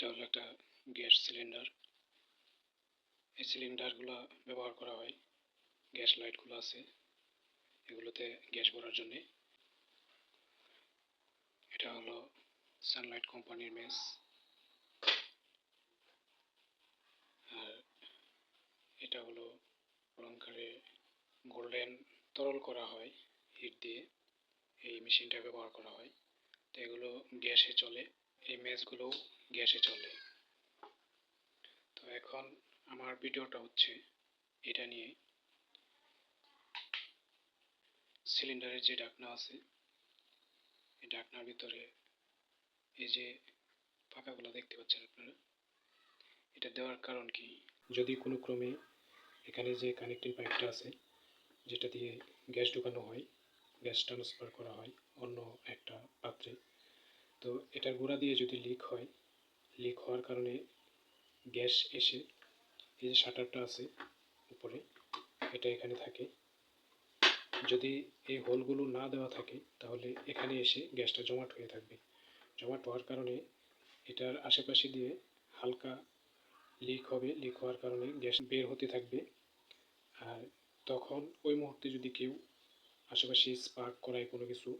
এটা হলো একটা গ্যাস সিলিন্ডার। এই সিলিন্ডারগুলো ব্যবহার করা হয়। গ্যাস লাইটগুলো আছে এগুলোতে গ্যাস ভরার জন্যে। এটা হলো সানলাইট কোম্পানির মেস আর এটা হলো অলঙ্কারে গোল্ডেন তরল করা হয় হিট দিয়ে। এই মেশিনটা ব্যবহার করা হয়। তো এগুলো গ্যাসে চলে। এই মেসগুলো গ্যাসে চলে। তো এখন আমার ভিডিওটা হচ্ছে এটা নিয়ে। সিলিন্ডারের যে ঢাকনা আছে, এই ঢাকনার ভিতরে এই যে পাকাগুলো দেখতে পাচ্ছেন আপনারা, এটা দেওয়ার কারণ কি? যদি কোনো ক্রমে এখানে যে কানেক্টিং পাইপটা আছে, যেটা দিয়ে গ্যাস ঢোকানো হয়, গ্যাস ট্রান্সফার করা হয় অন্য একটা পাত্রে তো এটার গোড়া দিয়ে যদি লিক হয় লিক হওয়ার কারণে গ্যাস এসে এই যে শাটারটা আছে উপরে, এটা এখানে থাকে। যদি এই হোলগুলো না দেওয়া থাকে, তাহলে এখানে এসে গ্যাসটা জমাট হয়ে থাকবে। জমাট হওয়ার কারণে এটার আশেপাশে দিয়ে হালকা লিক হবে। লিক হওয়ার কারণে গ্যাস বের হতে থাকবে। আর তখন ওই মুহূর্তে যদি কেউ আশেপাশে স্পার্ক করায় কোনো কিছু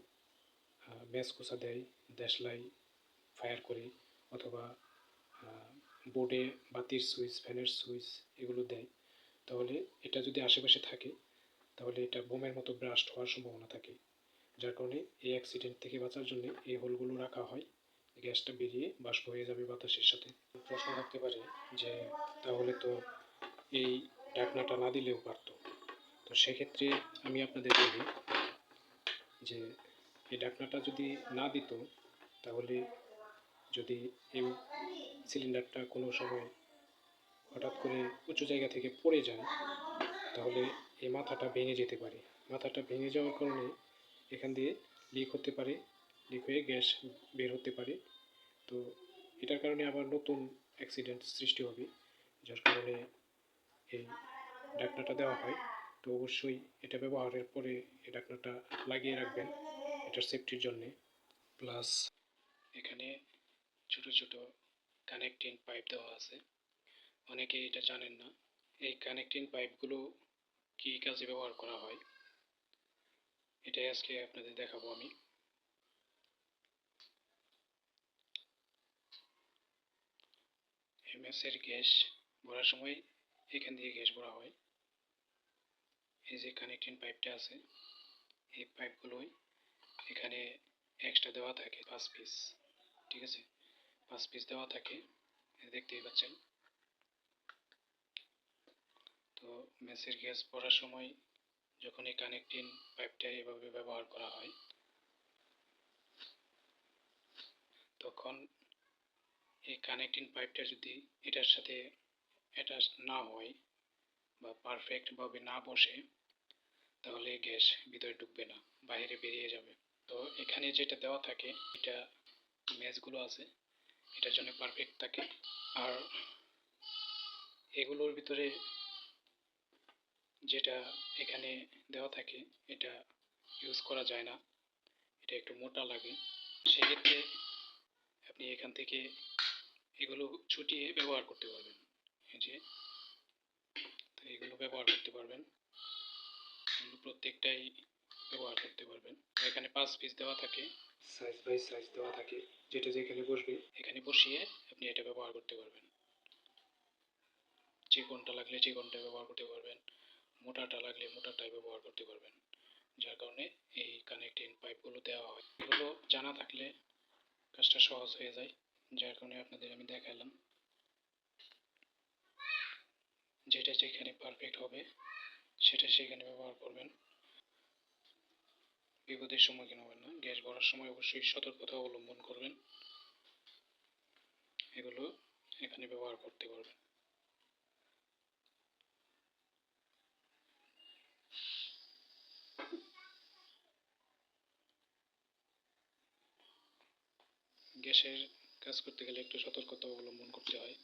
ম্যাচ কোষা দেয়, দেশলাই ফায়ার করে অথবা বোর্ডে বাতির সুইচ, ফ্যানের সুইচ এগুলো দেয়। তাহলে এটা যদি আশেপাশে থাকে, তাহলে এটা বোমের মতো ব্রাস্ট হওয়ার সম্ভাবনা থাকে। যার কারণে এই অ্যাক্সিডেন্ট থেকে বাঁচার জন্য এই হোলগুলো রাখা হয়, গ্যাসটা বেরিয়ে বাষ্প হয়ে যাবে বাতাসের সাথে। প্রশ্ন থাকতে পারে যে, তাহলে তো এই ঢাকনাটা না দিলেও পারতো। তো সেক্ষেত্রে আমি আপনাদের বলি যে এই ঢাকনাটা যদি না দিত, তাহলে যদি এই সিলিন্ডারটা কোনো সময় হঠাৎ করে উঁচু জায়গা থেকে পড়ে যায়, তাহলে এই মাথাটা ভেঙে যেতে পারে। মাথাটা ভেঙে যাওয়ার কারণে এখান দিয়ে লিক হতে পারে লিক হয়ে গ্যাস বের হতে পারে। তো এটার কারণে আবার নতুন অ্যাক্সিডেন্ট সৃষ্টি হবে, যার কারণে এই ঢাকনাটা দেওয়া হয়। তো অবশ্যই এটা ব্যবহারের পরে এই ঢাকনাটা লাগিয়ে রাখবেন। এটার সেফটির জন্যে প্লাস এখানে ছোট ছোট কানেক্টিং পাইপ দেওয়া আছে। অনেকে এটা জানেন না। এই কানেক্টিং পাইপগুলো কী কাজে ব্যবহার করা হয়? এটাই আজকে আপনাদের দেখাবো আমি। এমএসের গ্যাস ভরার সময় এখান দিয়ে গ্যাস ভরা হয়। এই যে কানেক্টিং পাইপটা আছে, এই পাইপগুলোই এখানে এক্সট্রা দেওয়া থাকে, পাঁচ পিস ঠিক আছে? পাঁচ পিস দেওয়া থাকে দেখতেই পাচ্ছেন। তো মেসের গ্যাস ভরার সময় যখন এই কানেক্টিং পাইপটা এভাবে ব্যবহার করা হয়, তখন এই কানেক্টিং পাইপটা যদি এটার সাথে অ্যাটাচ না হয় বা পারফেক্টভাবে না বসে, তাহলে গ্যাস ভিতরে ঢুকবে না, বাইরে বেরিয়ে যাবে। তো এখানে যেটা দেওয়া থাকে, এটা ম্যাচগুলো আছে, এটার জন্য পারফেক্ট থাকে। আর এগুলোর ভিতরে যেটা এখানে দেওয়া থাকে, এটা ইউজ করা যায় না। এটা একটু মোটা লাগে। সেক্ষেত্রে আপনি এখান থেকে এগুলো ছুটিয়ে ব্যবহার করতে পারবেন। এই যে, তো এগুলো ব্যবহার করতে পারবেন। প্রত্যেকটাই ব্যবহার করতে পারবেন। এখানে পাঁচ পিস দেওয়া থাকে। সাইজ বাই সাইজ দেওয়া থাকে। যেটা যেখানে বসবে। এখানে বসিয়ে আপনি এটা ব্যবহার করতে পারবেন। চিকনটা লাগলে চিকনটা ব্যবহার করতে পারবেন। মোটাটা লাগলে মোটাটাই ব্যবহার করতে পারবেন। যার কারণে এই কানেক্টিং পাইপগুলো দেওয়া হয়। এগুলো জানা থাকলে কাজটা সহজ হয়ে যায়। যার কারণে আপনাদের আমি দেখালাম। যেটা যেখানে পারফেক্ট হবে সেটা সেখানে ব্যবহার করবেন। বিপদের সম্মুখীন হবেন না? গ্যাস ভরার সময় অবশ্যই সতর্কতা অবলম্বন করবেন। এগুলো এখানে ব্যবহার করতে পারবেন। গ্যাসের কাজ করতে গেলে একটু সতর্কতা অবলম্বন করতে হয়।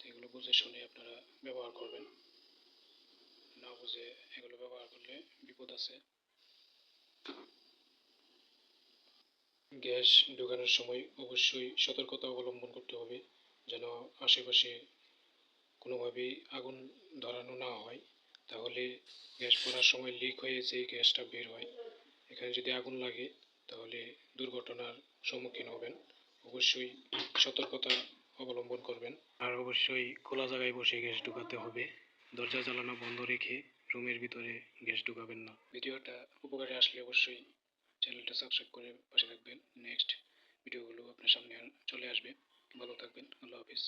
তো এগুলো বুঝে শুনে আপনারা ব্যবহার করবেন। না বুঝে এগুলো ব্যবহার করলে বিপদ আছে। গ্যাস ঢোকানোর সময় অবশ্যই সতর্কতা অবলম্বন করতে হবে, যেন আশেপাশে কোনোভাবেই আগুন ধরানো না হয়। তাহলে গ্যাস পড়ার সময় লিক হয়ে যে গ্যাসটা বের হয়, এখানে যদি আগুন লাগে, তাহলে দুর্ঘটনার সম্মুখীন হবেন। অবশ্যই সতর্কতা অবলম্বন করবেন। আর অবশ্যই খোলা জায়গায় বসে গ্যাস ঢুকাতে হবে। দরজা জ্বালানো বন্ধ রেখে রুমের ভিতরে গ্যাস ঢুকাবেন না। ভিডিওটা উপকারে আসলে অবশ্যই চ্যানেলটা সাবস্ক্রাইব করে পাশে থাকবেন। নেক্সট ভিডিওগুলো আপনার সামনে চলে আসবে। ভালো থাকবেন। আল্লাহ হাফিজ।